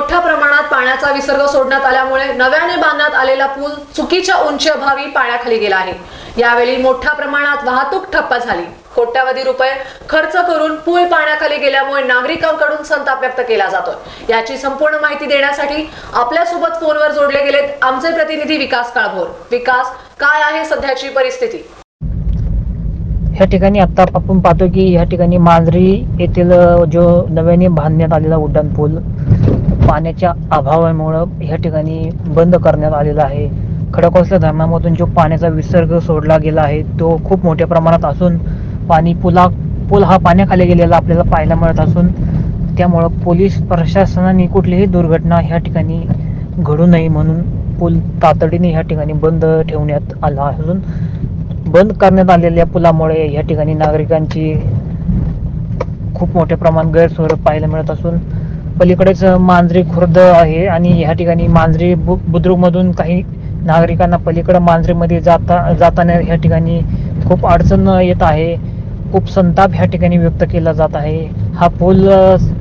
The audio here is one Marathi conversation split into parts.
मोठ्या प्रमाणात पाण्याचा विसर्ग सोडण्यात आल्यामुळे नव्याने बांधण्यात आलेला पूल चुकीच्या उंचीअभावी पाण्याखाली गेला आहे. यावेळी मोठ्या प्रमाणात वाहतूक ठप्प झाली. कोट्यावधी रुपये खर्च करून पूल पाण्याखाली गेल्यामुळे नागरिकांकडून संताप व्यक्त केला जातोय. याची संपूर्ण माहिती देण्यासाठी आपल्यासोबत फोनवर जोडले गेलेत आमचे प्रतिनिधी विकास काळभोर. विकास काय आहे सध्याची परिस्थिती? ह्या ठिकाणी आता आपण पाहतो की ह्या ठिकाणी मांजरी येथील जो नव्याने बांधण्यात आलेला उड्डाण पूल पाण्याच्या अभावामुळं ह्या ठिकाणी बंद करण्यात आलेला आहे. खडकवासला धरणामधून जो पाण्याचा विसर्ग सोडला गेला आहे तो खूप मोठ्या प्रमाणात असून पाणी पुला पूल हा पाण्याखाली गेलेला आपल्याला पाहायला मिळत असून त्यामुळं पोलीस प्रशासनाने कुठलीही दुर्घटना ह्या ठिकाणी घडू नये म्हणून पूल तातडीने ह्या ठिकाणी बंद ठेवण्यात आला असून बंद करण्यात आलेल्या पुलामुळे या ठिकाणी नागरिकांची खूप मोठ्या प्रमाणात गैरसोय पाहायला मिळत असून पलीकडेच मांजरी खुर्द आहे आणि ह्या ठिकाणी मांजरी बु बुद्रुकमधून काही नागरिकांना पलीकडे मांजरीमध्ये जाता जाताना ह्या ठिकाणी खूप अडचण येत आहे. खूप संताप ह्या ठिकाणी व्यक्त केला जात आहे. हा पूल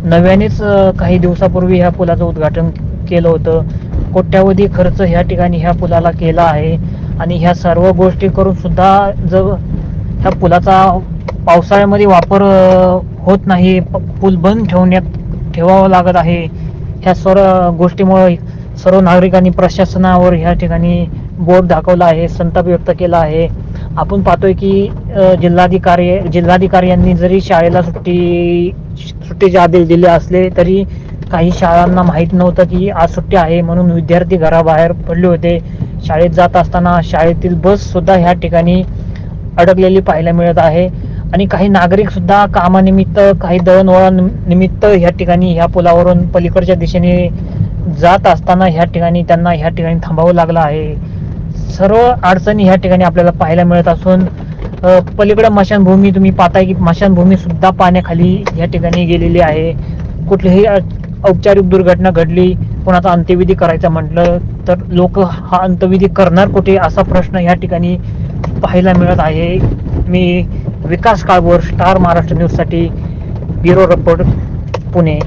नव्यानेच काही दिवसापूर्वी ह्या पुलाचं उद्घाटन केलं होतं. कोट्यावधी खर्च ह्या ठिकाणी ह्या पुलाला केला आहे. आणि ह्या सर्व गोष्टी करून सुद्धा जर ह्या पुलाचा पावसाळ्यामध्ये वापर होत नाही पूल बंद ठेवण्यात ठेवावं लागत आहे. ह्या सर्व गोष्टीमुळे सर्व नागरिकांनी प्रशासनावर ह्या ठिकाणी बोट दाखवला आहे संताप व्यक्त केला आहे. आपण पाहतोय की जिल्हाधिकारी जिल्हाधिकारी यांनी जरी शाळेला सुट्टी सुट्टीचे आदेश दिले असले तरी काही शाळांना माहीत नव्हतं की आज सुट्टी आहे म्हणून विद्यार्थी घराबाहेर पडले होते. शाळेत जात असताना शाळेतील बस सुद्धा ह्या ठिकाणी अडकलेली पाहायला मिळत आहे. आणि काही नागरिक सुद्धा कामानिमित्त काही दळणवळण निमित्त ह्या ठिकाणी ह्या पुलावरून पलीकडच्या दिशेने जात असताना ह्या ठिकाणी त्यांना ह्या ठिकाणी थांबावं लागलं आहे. सर्व अडचणी ह्या ठिकाणी आपल्याला पाहायला मिळत असून पलीकडे मशानभूमी तुम्ही पाहताय की मशानभूमी सुद्धा पाण्याखाली या ठिकाणी गेलेली आहे. कुठलीही औपचारिक दुर्घटना घडली कोणाचा अंत्यविधी करायचा म्हटलं तर लोक हा अंत्यविधी करणार कुठे असा प्रश्न या ठिकाणी पाहायला मिळत आहे. मी विकास काळभोर स्टार महाराष्ट्र न्यूजसाठी ब्युरो रिपोर्ट पुणे.